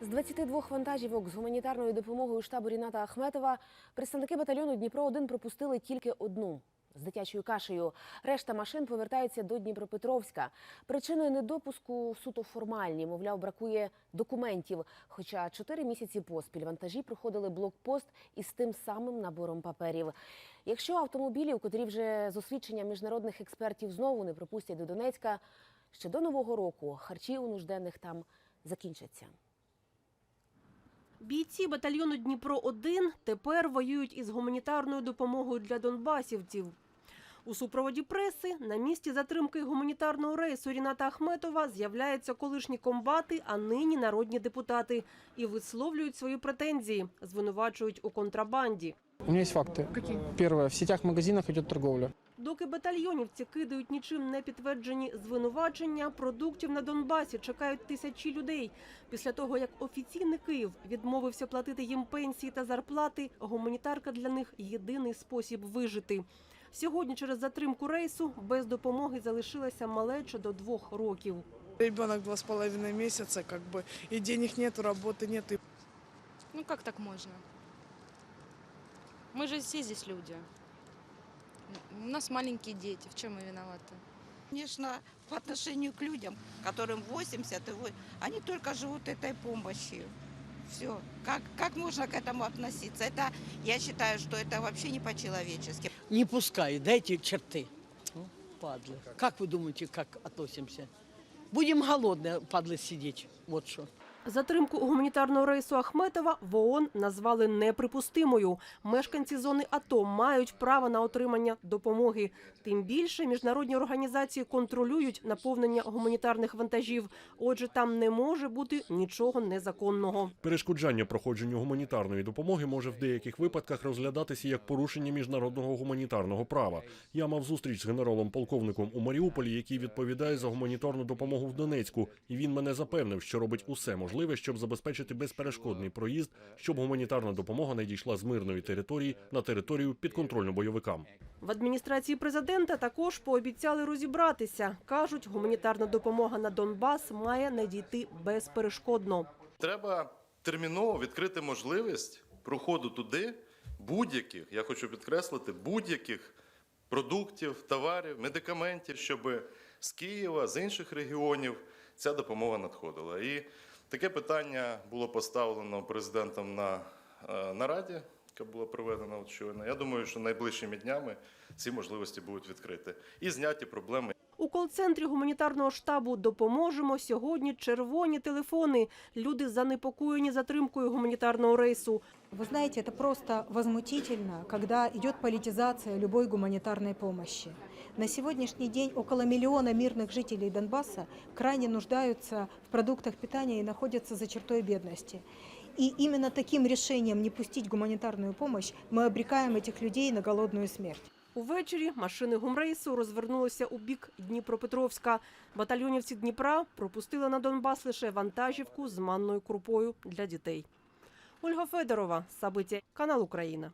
З 22 вантажівок з гуманітарною допомогою штабу Ріната Ахметова представники батальйону Дніпро 1 пропустили тільки одну з дитячою кашею. Решта машин повертаються до Дніпропетровська. Причиною недопуску суто формальні, мовляв, бракує документів. Хоча чотири місяці поспіль вантажі проходили блокпост із тим самим набором паперів. Якщо автомобілів, котрі вже з освідченням міжнародних експертів знову не пропустять до Донецька, ще до нового року харчі у нужденних там закінчаться. Бійці батальйону Дніпро 1 тепер воюють із гуманітарною допомогою для донбасівців. У супроводі преси на місці затримки гуманітарного рейсу Ріната Ахметова з'являються колишні комбати, а нині народні депутати, і висловлюють свої претензії, звинувачують у контрабанді. У меня есть факты. Какие? Первое. В сетях магазинах идет торговля. Доки батальйонівці кидають нічим не підтверджені звинувачення, продуктів на Донбасі чекають тисячі людей. Після того, як офіційний Київ відмовився платити їм пенсії та зарплати, гуманітарка для них єдиний спосіб вижити. Сьогодні через затримку рейсу без допомоги залишилася малеча до двох років. Ребенок два с половиной месяца, как бы, и денег нету, работы нет, и Ну как так можно? Мы же все здесь люди. У нас маленькие дети. В чем мы виноваты? Конечно, по отношению к людям, которым 80, и вы- они только живут этой помощью. Все. Как, как можно к этому относиться? Это, я считаю, что это вообще не по-человечески. Не пускай, дайте черты. Ну, падлы. Как вы думаете, как относимся? Будем голодные, падлы, сидеть. Вот что. Затримку гуманітарного рейсу Ахметова в ООН назвали неприпустимою. Мешканці зони АТО мають право на отримання допомоги. Тим більше міжнародні організації контролюють наповнення гуманітарних вантажів. Отже, там не може бути нічого незаконного. Перешкоджання проходженню гуманітарної допомоги може в деяких випадках розглядатися як порушення міжнародного гуманітарного права. Я мав зустріч з генералом-полковником у Маріуполі, який відповідає за гуманітарну допомогу в Донецьку, і він мене запевнив, що робить усе можливе, щоб забезпечити безперешкодний проїзд, щоб гуманітарна допомога не дійшла з мирної території на територію підконтрольну бойовикам. В адміністрації президента також пообіцяли розібратися. кажуть, гуманітарна допомога на Донбас має надійти безперешкодно. Треба терміново відкрити можливість проходу туди будь-яких, я хочу підкреслити, будь-яких продуктів, товарів, медикаментів, щоб з Києва, з інших регіонів ця допомога надходила. І таке питання було поставлено президентом на е, нараді, яка була проведена от. Я думаю, що найближчими днями ці можливості будуть відкриті і зняті проблеми. У кол-центрі гуманітарного штабу допоможемо сьогодні червоні телефони. Люди занепокоєні затримкою гуманітарного рейсу. Вы знаете, это просто возмутительно, когда идет политизация любой гуманитарной помощи. На сегодняшний день около миллиона мирных жителей Донбасса крайне нуждаются в продуктах питания и находятся за чертой бедности. И именно таким решением не пустить гуманитарную помощь мы обрекаем этих людей на голодную смерть. Увечері машини гумрейсу розвернулися у бік Дніпропетровська. Батальйонівці Дніпра пропустили на Донбас лише вантажівку з манною крупою для дітей. Ольга Федорова, Сабиття, канал Україна.